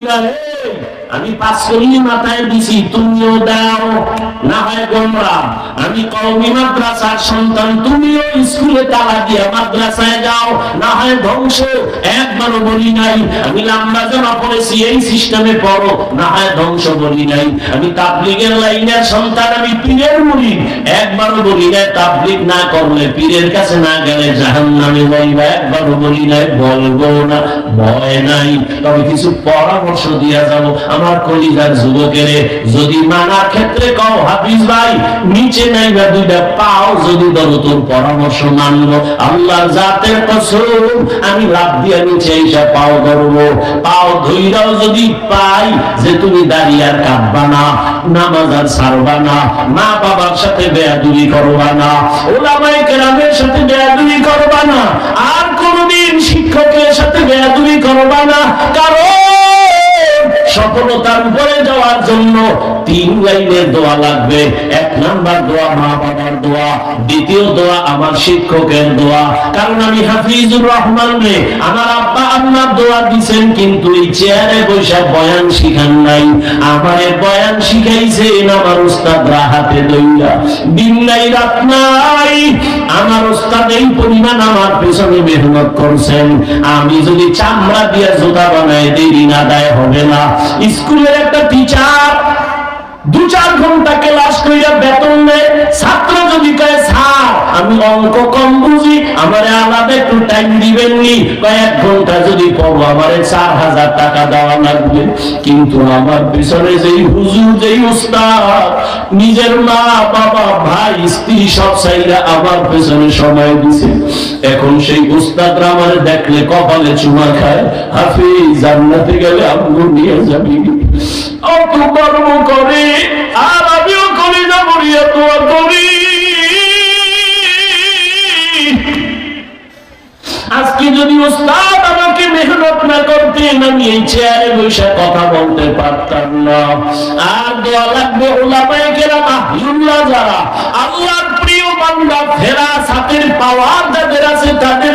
Darei! আমি পাঁচ কলি মাথায় দিছি, তুমিও দাও। না হয় গোমরা, আমি কওমি মাদ্রাসার সন্তান, তুমিও স্কুলে তালা দিয়া মাদ্রাসায় যাও। না হয় ধ্বংস, একবারও বলি নাই। আমি লম্বা জামা পড়েছি, এই সিস্টেমে পড়ো। না হয় ধ্বংস বলি নাই। আমি তাবলিগের লাইনের সন্তান, আমি পীরের মুড়ি। একবারও বলি নাই, তাবলিগ না করলে পীরের কাছে না গেলে জাহান নামে যাইবা। একবারও বলি নাই, বলব না, ভয় নাই। তবে কিছু পরামর্শ দিয়া যাব। আমার কলিজার যুবকের, যদি মানার ক্ষেত্রে কও, হাফিজ ভাই, নিচে নাই বা দুইটা পাও যদি ধরো, তোর পরামর্শ মানবো আল্লাহর জাতের কসম, আমি লাভ দিয়া নিচে এসে পাও ধরবো। পাও ধইরাও যদি পাই, যে তুমি দাঁড়িয়ে আর কাঁদবা না, নামাজ আর ছাড়বা না, মা বাবার সাথে বেয়াদুরি করবা না ওলামাই কেরামের সাথে বেয়াদুরি করবা না, আর কোনদিন শিক্ষকের সফলতার উপরে যাওয়ার জন্য তিন লাইনের দোয়া লাগবে। এক নাম্বার দোয়া মা বাবার দোয়া, দ্বিতীয় দোয়া আমার শিক্ষকের দোয়া। কারণ আমি হাফিজুর রহমান রে, আমার আব্বা আম্মার দোয়া দিছেন, কিন্তু এই চেয়ারে বৈশা বয়ান শিখান নাই। আমার বয়ান শিখাইছেন আমার উস্তাদ হাতে দইয়া দিন নাই, রাত নাই, আমার উস্তাদ এই পরিমাণ আমার পেছনে মেহনত করছেন। আমি যদি চামড়া দিয়ে জুতা বানাই দেরি না দায়, হবে না। স্কুলের একটা টিচার দু চার ঘণ্টা ক্লাস বেতন নেয় ছাত্র যদি স্যার, আমি অঙ্ক কম বুঝি, আমারে আলাদা একটু টাইম দিবেন নি। কয়েক ঘণ্টা যদি পড়ব আমারে চার হাজার টাকা দেওয়া লাগবে। কিন্তু আমার পিছনে যেই হুজুর, যেই উস্তাদ, নিজের মা, বাবা, ভাই, স্ত্রী সব চাইরা আমার পেছনে সময় দিছে। এখন সেই উস্তাদরা আমার দেখলে কপালে চুমা খায়, হাফিজ, জান্নাতে গেলে আম্মু নিয়ে যাবি। আজকে যদি আমাকে মেহনত না করতেন, আমি এই চেয়ারে বসে কথা বলতে পারতাম না। আর দোয়া লাগবে ওলামায়ে কেরাম, আহলুল্লাহ যারা প্রিয় বান্দা, ফেরা, সাথের পাওয়ার যাদের আছে তাদের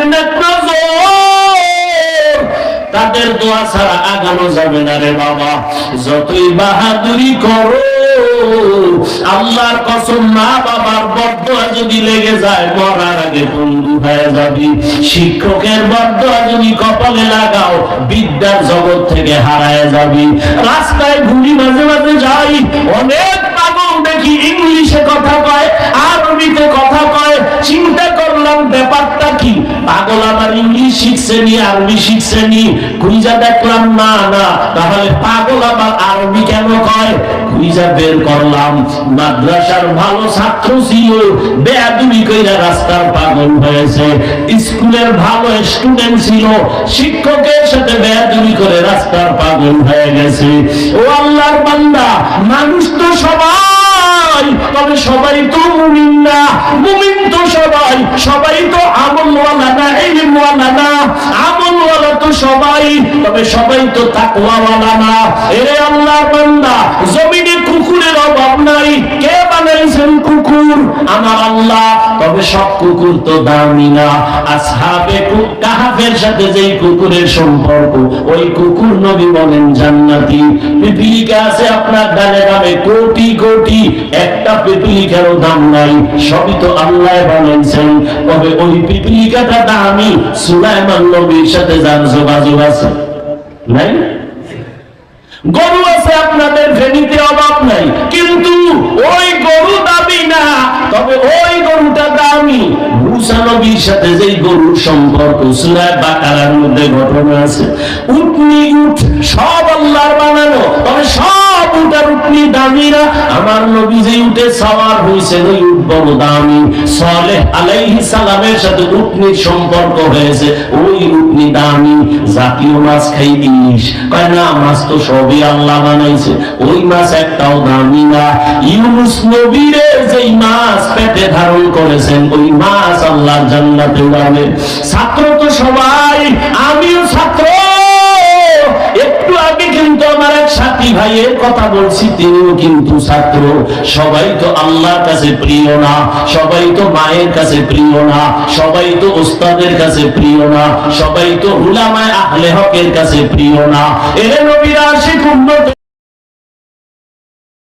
তাদের দোয়া ছাড়া আগানো যাবে না রে বাবা। যতই বাহাদুরি করো, আল্লাহর কসম মা বাবার যদি লেগে যায় আগে বন্ধু হয়ে যাবি। শিক্ষকের বদয়া যদি কপালে লাগাও, বিদ্যার জগৎ থেকে হারায় যাবি। রাস্তায় ঘুরি মাঝে মাঝে যাই, অনেক পাগল দেখি ইংলিশে কথা কয় আরবিতে কথা কয় চিন্তা করলাম ব্যাপারটা কি পাগল আমার ইংলিশ শিখছে নি, আরবি শিখছে নি? খুঁজা দেখলাম না না। তাহলে পাগল আবার আরবি কেন কয়? খুঁজা বের করলাম। মাদ্রাসার ভালো ছাত্র ছিল বেয়াদুমি কইরা রাস্তার পাগল হয়েছে। স্কুলের ভালো স্টুডেন্ট ছিল, শিক্ষকের সাথে বেয়াদুমি করে রাস্তার পাগল হয়ে গেছে। ও আল্লাহর বান্দা, মানুষ তো সবাই, তবে সবাই তো মুমিন না, মুমিন তো সবাই সবাই তো আমলওয়ালা না, ইলমওয়ালা না। আমলওয়ালা তো সবাই, তবে সবাই তো তাকওয়াওয়ালা না। এরে আল্লাহর বান্দা, জমিনে কুকুরের অভাব নাই, কে বানাইছেন কুকুর। আমার আল্লাহ, তবে সব কুকুর তো দামি না। আসহাবে কাহাফের সাথে যেই কুকুরের সম্পর্ক, ওই কুকুর নবী বলেন জান্নাতি। পিপিলিকা আছে আপনার ডানে ডানে কোটি কোটি, একটা পিপিলিকারও দাম নাই। সবই তো আল্লাহ বানাইছেন তবে ওই পিপিলিকাটা দামি, সুলাইমান নবীর সাথে যার যোগাযোগ আছে। নাই? গরু আছে আপনাদের ভেনিতে অভাব নাই। কিন্তু ওই গরু দাবি না, তবে ওই গরুটা দামি। মুসা সাথে যেই গরুর সম্পর্ক, সুরায় বাকারার মধ্যে ঘটনা আছে। উটনি উঠ সব আল্লাহর বানানো। আমার নবী যে উঠে সাওয়ার হয়েছে ওই উট দামি সালেহ আলাইহিস সালামের সাথে উটনির সম্পর্ক হয়েছে, ওই উটনি দামি। জাতীয় মাছ খাই ইলিশ কয়, না, মাছ তো সবই আল্লাহ বানাইছে। ওই মাছ একটাও দামি না। ইউনুস নবীরে যেই মাছ পেটে ধারণ করেছেন, ওই মাছ আল্লাহ জান্নাতে উড়াবে। ছাত্র তো সবাই, আমিও ভাইয়ের কথা বলছি, তিনিও কিন্তু ছাত্র। সবাই তো আল্লাহর কাছে প্রিয় না, সবাই তো মায়ের কাছে প্রিয় না, সবাই তো ওস্তাদের কাছে প্রিয় না, সবাই তো হুলামায় আহলে হকের কাছে প্রিয় না। এর নবীরা আশিক উন্নত